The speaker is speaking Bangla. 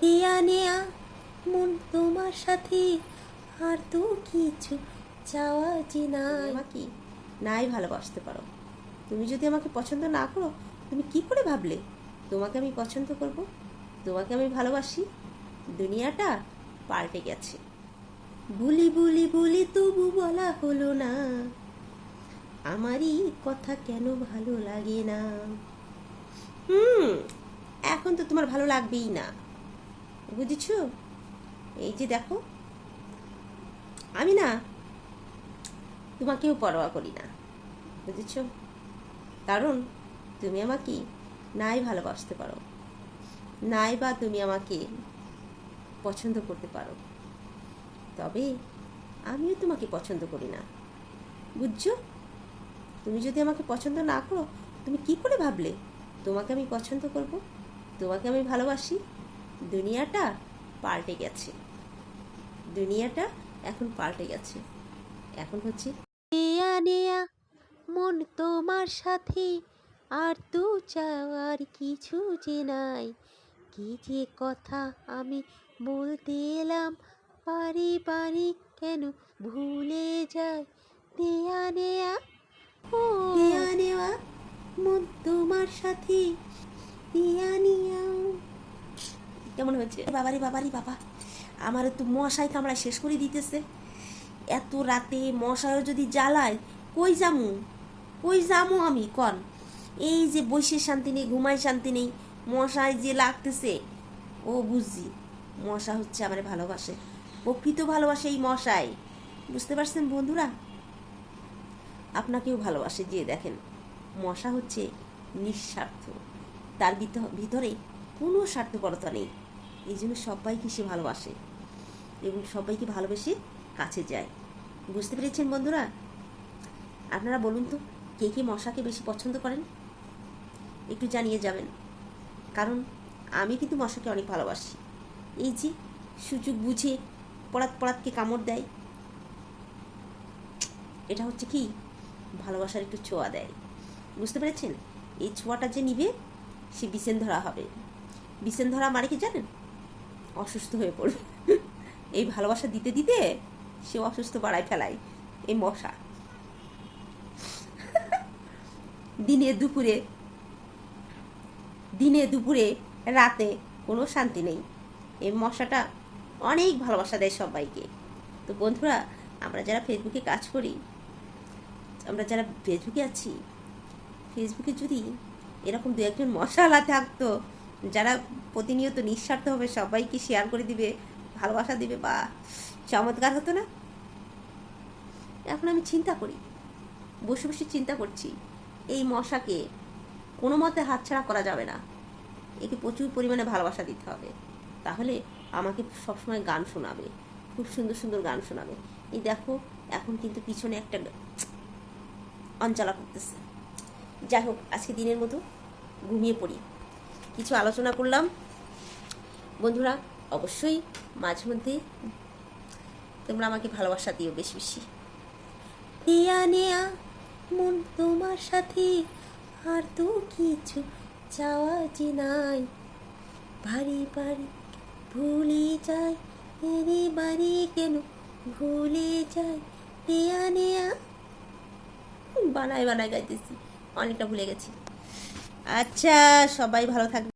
দেয়া নেয়া মন তোমার সাথে আর তো কিছু চাওয়া যে নাই। আমাকে নাই ভালোবাসতে পারো। তুমি যদি আমাকে পছন্দ না করো তুমি কি করে ভাবলে? তোমাকে আমি পছন্দ করব তোমাকে আমি ভালোবাসি। দুনিয়াটা পাল্টে গেছে। বলি বলি বলি তবু বলা হলো না। আমারই কথা কেন ভালো লাগে না? হুম এখন তো তোমার ভালো লাগবেই না। বুঝেছ? এই যে দেখো। আমি না তোমাকেও পরোয়া করি না, বুঝেছ? কারণ তুমি আমাকে নাই ভালোবাসতে পারো। নাই বা তুমি আমাকে পছন্দ করতে পারো। তবে আমিও তোমাকে পছন্দ করি না, বুঝছ? তুমি যদি আমাকে পছন্দ না করো, তুমি কি করে ভাবলে? তোমাকে আমি পছন্দ করব, তোমাকে আমি ভালোবাসি দুনিয়াটা পাল্টে গেছে। দুনিয়াটা এখন পাল্টে গেছে। এখন হচ্ছে দেয়া নেয়া মন তোমার সাথে আর তো চাওয়ার কিছু যে নাই। কি যে কথা আমি বলতে এলাম পারি পারি কেন ভুলে যায় দেয়া নেয়া ও দেয়া নেওয়া মন তোমার সাথে। দেয়া নেয়া। কেমন হয়েছে? বাবারি বাবারি, বাবা। আমার তো মশাই কামড়ায় শেষ করে দিতেছে। এত রাতে মশাও যদি জ্বালায়, কই যামু? কই যামু আমি, কন? এই যে বসে শান্তি নেই, ঘুমাই শান্তি নেই মশায় যে লাগতেছে, ও বুঝছি। মশা হচ্ছে আমার ভালোবাসে, প্রকৃত ভালোবাসে এই মশাই। বুঝতে পারছেন বন্ধুরা? আপনাকেও ভালোবাসে যে দেখেন, মশা হচ্ছে নিঃস্বার্থ। তার ভিত- ভিতরে কোনো স্বার্থপরতা নেই। এই জন্য সবাইকে সে ভালোবাসে এবং সবাইকে ভালোবেসে কাছে যায়। বুঝতে পেরেছেন বন্ধুরা? আপনারা বলুন তো, কে কে মশাকে বেশি পছন্দ করেন? একটু জানিয়ে যাবেন। কারণ আমি কিন্তু মশাকে অনেক ভালোবাসি। এই যে সুযোগ বুঝে পড়াত পড়াতকে কামড় দেয়, এটা হচ্ছে কি? ভালোবাসার একটু ছোঁয়া দেয়। বুঝতে পেরেছেন? এই ছোঁয়াটা যে নিবে, সে বিষেন ধরা হবে। বিষেন ধরা মানে কি জানেন? অসুস্থ হয়ে পড়বে। এই ভালোবাসা দিতে দিতে সে অসুস্থ বাড়ায় ফেলায় এই মশা। দিনে দুপুরে দিনে দুপুরে, রাতে কোনো শান্তি নেই। এই মশাটা অনেক ভালোবাসা দেয় সবাইকে। তো বন্ধুরা, আমরা যারা ফেসবুকে কাজ করি, আমরা যারা ফেসবুকে আছি, ফেসবুকে যদি এরকম দু একজন মশালা থাকতো যারা প্রতিনিয়ত নিঃস্বার্থ হবে সবাইকে শেয়ার করে দিবে, ভালোবাসা দিবে বা চমৎকার হতো না? এখন আমি চিন্তা করি, বসে বসে চিন্তা করছি, এই মশাকে কোনো মতে হাতছাড়া করা যাবে না। একে প্রচুর পরিমাণে ভালোবাসা দিতে হবে। তাহলে আমাকে সবসময় গান শোনাবে, খুব সুন্দর সুন্দর গান শোনাবে। এই দেখো, এখন কিন্তু পিছনে একটা অঞ্চলা করতেছে। যাই হোক, আজকে দিনের মতো ঘুমিয়ে পড়ি। কিছু আলোচনা করলাম। বন্ধুরা, অবশ্যই মাঝে মধ্যে তোমরা আমাকে ভালোবাসা দিও বেশি বেশি। দেয়া নেয়া, মন তোমার সাথে, আর তো কিছু চাওয়া যে নাই। বাড়ি বাড়ি ভুলে যায় এরে বাড়ি কেন ভুলে যায় দেয়া নেয়া, বানায় বানায় গাইতেছি, অনেকটা ভুলে গেছি। আচ্ছা সবাই ভালো থাকবে।